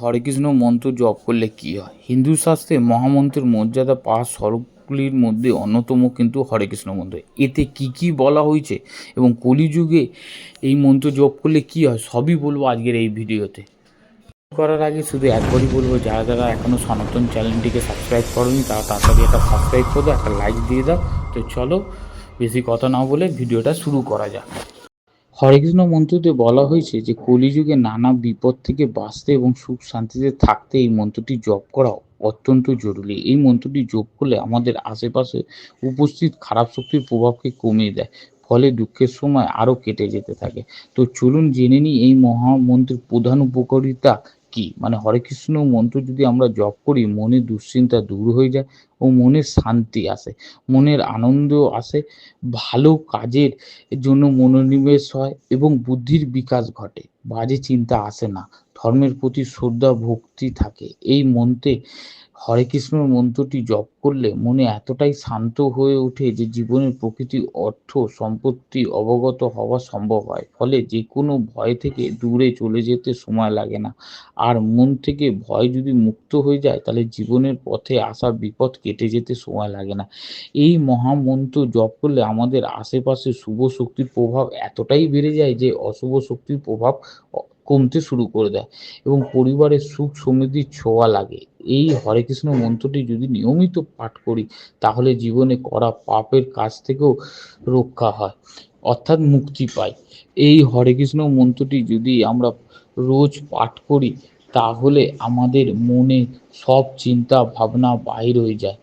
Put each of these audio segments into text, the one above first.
হরে কৃষ্ণ মন্ত্র জপ করলে কি হয়? হিন্দু শাস্ত্রে মহামন্ত্রের মর্যাদা পাঁচ স্বরূপগুলির মধ্যে অন্যতম কিন্তু হরে কৃষ্ণ মন্ত্র। এতে কি কি বলা হয়েছে এবং কলিযুগে এই মন্ত্র জপ করলে কি হয়, সবই বলব আজকের এই ভিডিওতে। করার আগে শুধু একবারই বলব, যারা যারা এখনও সনাতন চ্যানেলটিকে সাবস্ক্রাইব করনি, তারা তাড়াতাড়ি একটা সাবস্ক্রাইব করে একটা লাইক দিয়ে দাও। তো চলো, বেশি কথা না বলে ভিডিওটা শুরু করা যাক। হরে কৃষ্ণ মন্ত্রতে বলা হয়েছে যে, কলিযুগে নানা বিপদ থেকে বাঁচতে এবং সুখ শান্তিতে থাকতে এই মন্ত্রটি জপ করা অত্যন্ত জরুরি। এই মন্ত্রটি জপ করলে আমাদের আশেপাশে উপস্থিত খারাপ শক্তির প্রভাবকে কমিয়ে দেয়, ফলে দুঃখের সময় আরও কেটে যেতে থাকে। তো চলুন জেনে নিই এই মহামন্ত্রের প্রধান উপকারিতা কি? মানে হরে কৃষ্ণ মন্ত্র যদি আমরা জপ করি, মনে দুশ্চিন্তা দূর হয়ে যায় ও মনে শান্তি আসে, মনের আনন্দ আসে, ভালো কাজের জন্য মনোনিবেশ হয় এবং বুদ্ধির বিকাশ ঘটে। বাজে চিন্তা আসে না, ধর্মের প্রতি শ্রদ্ধা, ভক্তি থাকে। এই মন্ত্রে হরে কৃষ্ণ মন্ত্রটি জপ করলে মনে এতটাই শান্ত হয়ে ওঠে যে জীবনের প্রকৃতি অর্থ সম্পত্তি অবগত হওয়া সম্ভব হয়। ফলে যে কোনো ভয় থেকে দূরে চলে যেতে সময় লাগে না। আর মন থেকে ভয় যদি মুক্ত হয়ে যায়, তাহলে জীবনের পথে আসা বিপদ কেটে যেতে সময় লাগে না। এই মহামন্ত্র জপ করলে আমাদের আশেপাশে শুভ শক্তির প্রভাব এতটাই বেড়ে যায় যে অশুভ শক্তির প্রভাব কমতে শুরু করে দেয় এবং পরিবারের সুখ সমৃদ্ধির ছোঁয়া লাগে। এই হরে কৃষ্ণ মন্ত্রটি যদি নিয়মিত পাঠ করি, তাহলে জীবনে করা পাপের কাছ থেকেও রক্ষা হয়, অর্থাৎ মুক্তি পাই। এই হরে কৃষ্ণ মন্ত্রটি যদি আমরা রোজ পাঠ করি, তাহলে আমাদের মনে সব চিন্তা ভাবনা বাহির হয়ে যায়।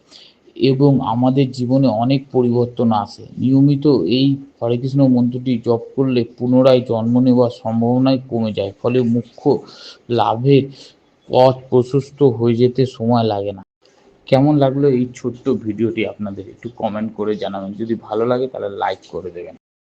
এবং আমাদের জীবনে অনেক পরিবর্তন আসে। নিয়মিত এই হরে কৃষ্ণ মন্ত্রটি জপ করলে পুনরায় জন্ম নেওয়ার সম্ভাবনাই কমে যায়, ফলে মুখ্য লাভের পথ প্রশস্ত হয়ে যেতে সময় লাগে না। কেমন লাগল এই ছোট্ট ভিডিওটি আপনাদের একটু কমেন্ট করে জানাবেন। যদি ভালো লাগে তাহলে লাইক করে দেবেন।